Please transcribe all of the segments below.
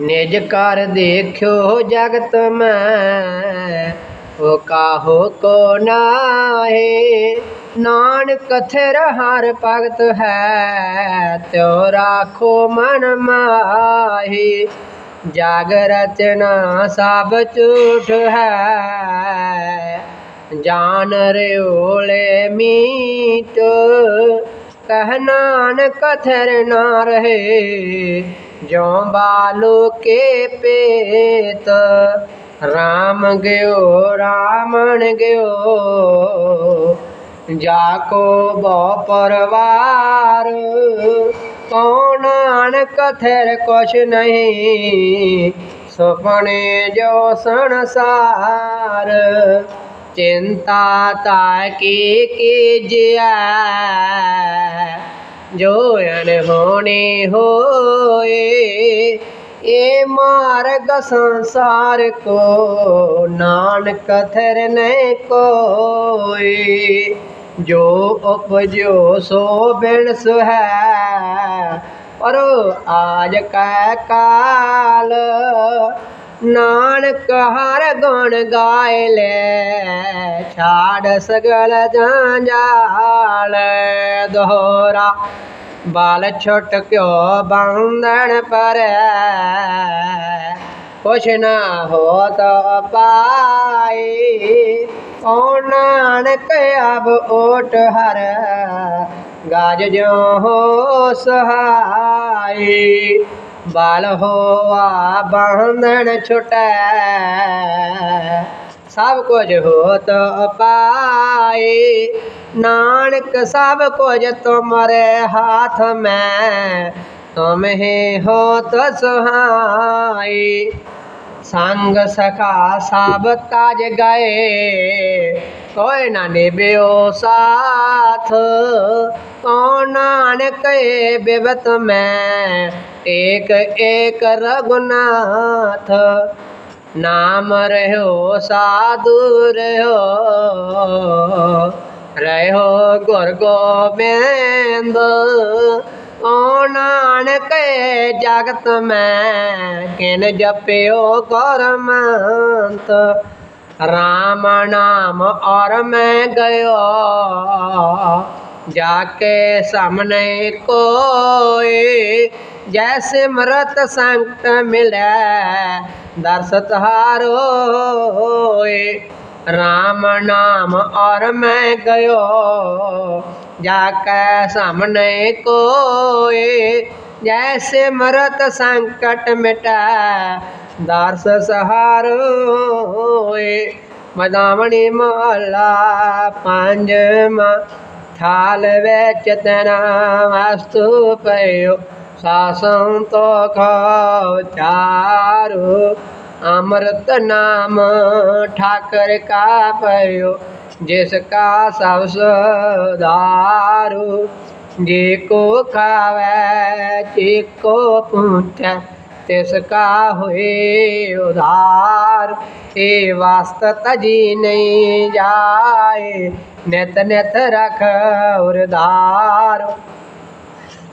ਨਿਜ ਕਰ ਦੇਖਿਓ ਜਗਤ ਮੈਂ। ਉਹ ਕਾਹੋ ਕੋ ਨਾਹੀ? ਨਾਨਕ ਥਿਰ ਹਰ ਭਗਤ ਹੈ, ਤਿਉ ਰਾਖੋ ਮਨ ਮਾਹੀ। ਜਾਗ ਰਚਨਾ ਸਭ ਝੂਠ ਹੈ, ਜਾਨ ਰਿਓਲੇ ਮੀਟ। ਕਹਿ ਨਾਨਕ ਥਿਰ ਨਾ ਰਹੇ ਜਿਉ ਬਾਲੋ ਕੇ ਪੇਤ, ਰਾਮ ਗਿਓ, ਰਾਮਣ ਗਿਓ। ਜਾ ਕੋ ਬਹੁ ਪਰਵਾਰ ਕਉ ਨਾਨਕ ਕੁਛ ਨਹੀਂ। ਸੁਪਨੇ ਜੋ ਸੰਸਾਰ, ਚਿੰਤਾ ਤਾ ਕੀ ਕੀਜਿਆ ਜੋ ਅਨਹੋਣੀ ਹੋਏ ਇਹ ਮਾਰਗ ਸੰਸਾਰ ਕੋ ਨਾਨਕ ਥਰ ਨਹੀਂ ਕੋਏ। ਜੋ ਉਪਜੋ ਸੋ ਬਿਨ ਸੁਹੈ ਪਰ ਆਜ ਕੈ ਕਾਲ ਨਾਨਕ ਹਰ ਗੁਣ ਗਾਇ ਲੈ, ਛਾੜ ਸਗਲ ਜੰਜਾਲ ਦੋਹਰਾ ਬਾਲ ਛੁੱਟ ਕਿਉ ਬੰਧਨ ਪਰੈ। ਕੁਛ ਨਾ ਹੋਤ ਪਾਈ ਓ ਨਾਨਕ ਅਬ ਓਟ ਹਰ, ਗਾਜ ਜੋ ਹੋ ਸਹਾਈ ਬਾਲ ਹੋਆ ਬੰਧਨ ਛੁਟੈ ਸਭ ਕੁਝ ਹੋਤ ਪਾਏ ਨਾਨਕ ਸਭ ਕੁਝ ਤੁਮਰੇ ਹਾਥ ਮੈਂ ਤੁਮ ਹੀ ਹੋਤ ਸੁਹਾਈ ਸੰਗ ਸਖਾ ਸਭ ਤਾਜ ਗਏ ਕੋਈ ਨਾ ਨਿਭਿਓ ਸਾਥ ਕੌਣ ਨਾਨਕ ਏ ਬਿਵਤ ਮੈਂ ਏਕ ਏਕ ਰਗੁਨਾਥ ਨਾਮ ਰਹਿਓ, ਸਾਧੂ ਰਹਿਓ। ਰਹਿਓ ਗੁਰ ਗੋਬਿੰਦ, ਓ ਨਾਨਕ ਏ ਜਗਤ ਮੈਂ, ਕਿਨ ਜਪਿਓ ਗੁਰਮੰਤ ਰਾਮ ਨਾਮ ਔਰ ਮੈਂ ਗਇਓ। ਜਾਕੇ ਸਾਹਮਣੇ ਕੋਏ, ਜੈਸੇ ਮਰਤ ਸੰਕਟ ਮਿਲੈ ਦਰਸ ਤਾਰੋਏ ਰਾਮ ਨਾਮ ਔਰ ਮੈਂ ਗਇਓ, ਜਾਕੇ ਸਾਹਮਣੇ ਕੋਏ, ਜੈਸੇ ਮਰਤ ਸੰਕਟ ਮਿਟੈ ਦਰਸ ਸਹਾਰੋਏ ਮਦਾਵਣੀ ਮਹਲਾ ਪੰਜਵਾਂ ਥਾਲ ਵਿੱਚ ਤਨਾ ਵਸਤੂ ਪਇਓ ਸਾਸੰ ਤੋ ਖਾਉ ਚਾਰੂ। ਅੰਮ੍ਰਿਤ ਨਾਮ ਠਾਕਰ ਕਾ ਪਇਓ, ਜਿਸ ਕਾ ਸਭ ਸੁਧਾਰੂ ਜੇ ਕੋ ਖਾਵੈ ਜੇ ਕੋ ਇਹ ਵਾਸਤ ਤਜੀ ਨਹੀਂ ਜਾਏ। ਨਿਤ ਨਿਤ ਰਖ ਉਰਧਾਰ।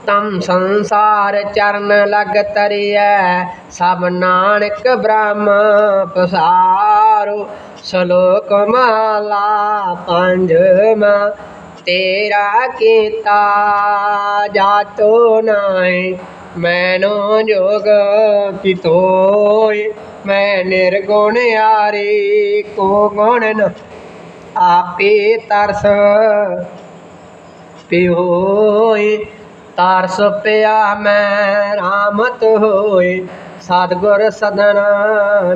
ਤਮ ਸੰਸਾਰ ਚਰਨ ਲਗ ਤਰੀਐ, ਸਭ ਨਾਨਕ ਬ੍ਰਹਮ ਪਸਾਰੋ। ਸ਼ਲੋਕ ਮਾਲਾ ਪੰਜਵਾਂ, ਤੇਰਾ ਕੀਤਾ ਜਾਤੋ ਨਾਹੀ ਮੈਨੋ ਜੋਗ ਕਿਤੋਏ ਮੈਂ ਨਿਰਗੁਣ ਆਰੀ ਕੋ ਗੁਣ ਨ ਆਪੇ ਤਰਸ। ਪਿਓਏ, ਤਰਸ ਪਿਆ ਮੈਂ, ਰਾਮਤ ਹੋਏ, ਸਤਿਗੁਰ ਸਦਨ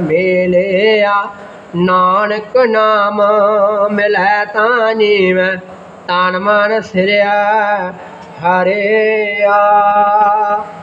ਮੇਲਿਆ। ਨਾਨਕ ਨਾਮ ਮਿਲੈ ਤਾਂ ਜੀਵੈ, ਤਨ ਮਨ ਸਿਰਿਆ ਹਰਿਆ।